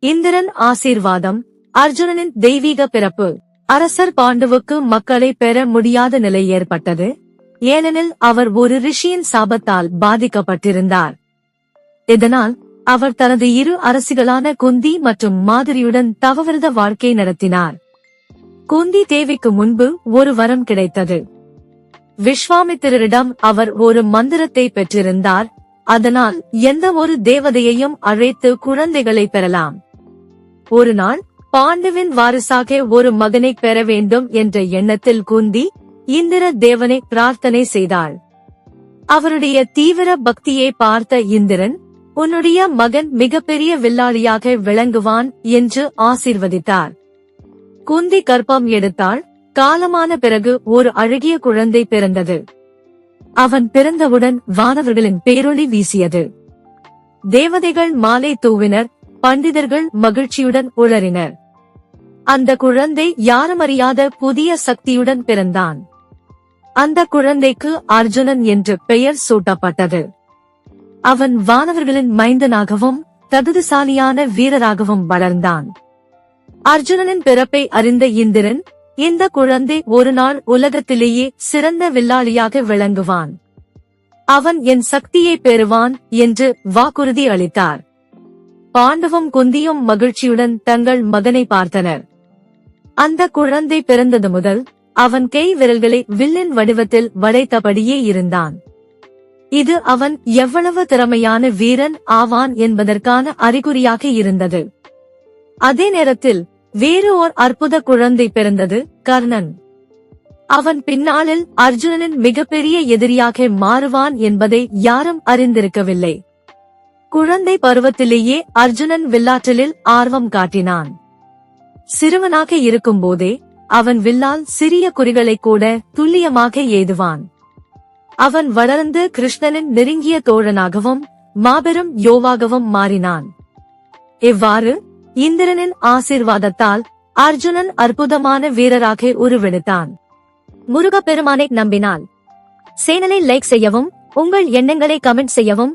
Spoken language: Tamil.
இந்திரன் ஆசீர்வாதம் அர்ஜுனனின் தெய்வீக பிறப்பு. அரசர் பாண்டுவுக்கு மக்களை பெற முடியாத நிலை ஏற்பட்டது. ஏனெனில் அவர் ஒரு ரிஷியின் சாபத்தால் பாதிக்கப்பட்டிருந்தார். இதனால் அவர் தனது இரு அரசிகளான குந்தி மற்றும் மாதிரியுடன் தவவிரத வாழ்க்கை நடத்தினார். குந்தி தேவிக்கு முன்பு ஒரு வரம் கிடைத்தது. விஸ்வாமித்திரரிடம் அவர் ஒரு மந்திரத்தை பெற்றிருந்தார். அதனால் எந்த ஒரு தேவதையையும் அழைத்து குழந்தைகளை பெறலாம். ஒரு நாள் பாண்டுவின் வாரிசாக ஒரு மகனை பெற வேண்டும் என்ற எண்ணத்தில் குந்தி இந்திர தேவனை பிரார்த்தனை செய்தாள். அவருடைய தீவிர பக்தியை பார்த்த இந்திரன் உன்னுடைய மகன் மிகப்பெரிய வில்லாளியாக விளங்குவான் என்று ஆசீர்வதித்தார். குந்தி கர்ப்பம் எடுத்தாள். காலமான பிறகு ஒரு அழகிய குழந்தை பிறந்தது. அவன் பிறந்தவுடன் வானவர்களின் பேரொளி வீசியது. தேவதைகள் மாலை தூவினர். பண்டிதர்கள் மகிழ்ச்சியுடன் உளறினர். அந்த குழந்தை யாருமறியாத புதிய சக்தியுடன் பிறந்தான். அந்த குழந்தைக்கு அர்ஜுனன் என்று பெயர் சூட்டப்பட்டது. அவன் வானவர்களின் மைந்தனாகவும் தகுதிசாலியான வீரராகவும் வளர்ந்தான். அர்ஜுனனின் பிறப்பை அறிந்த இந்திரன் இந்த குழந்தை ஒரு நாள் உலகத்திலேயே சிறந்த வில்லாளியாக விளங்குவான். அவன் என் சக்தியை பெறுவான் என்று வாக்குறுதி அளித்தார். பாண்டவும் குந்தியும் மகிழ்ச்சியுடன் தங்கள் மகனை பார்த்தனர். அந்த குழந்தை பிறந்தது முதல் அவன் கை விரல்களை வில்லின் வடிவத்தில் வளைத்தபடியே இருந்தான். இது அவன் எவ்வளவு திறமையான வீரன் ஆவான் என்பதற்கான அறிகுறியாக இருந்தது. அதே நேரத்தில் வேறு ஓர் அற்புத குழந்தை பிறந்தது கர்ணன். அவன் பின்னாளில் அர்ஜுனனின் மிகப்பெரிய எதிரியாக மாறுவான் என்பதை யாரும் அறிந்திருக்கவில்லை. குழந்தை பருவத்திலேயே அர்ஜுனன் வில்லாற்றலில் ஆர்வம் காட்டினான். சிறுவனாக இருக்கும்போதே அவன் வில்லால் சிறிய குறிகளை கூட துல்லியமாக ஏதுவான். அவன் வளர்ந்து கிருஷ்ணனின் நெருங்கிய தோழனாகவும் மாபெரும் யோவாகவும் மாறினான். இவ்வாறு இந்திரனின் ஆசீர்வாதத்தால் அர்ஜுனன் அற்புதமான வீரராக உருவெடுத்தான். முருகப்பெருமானை நம்பினான் சேனலை லைக் செய்யவும் உங்கள் எண்ணங்களை கமெண்ட் செய்யவும்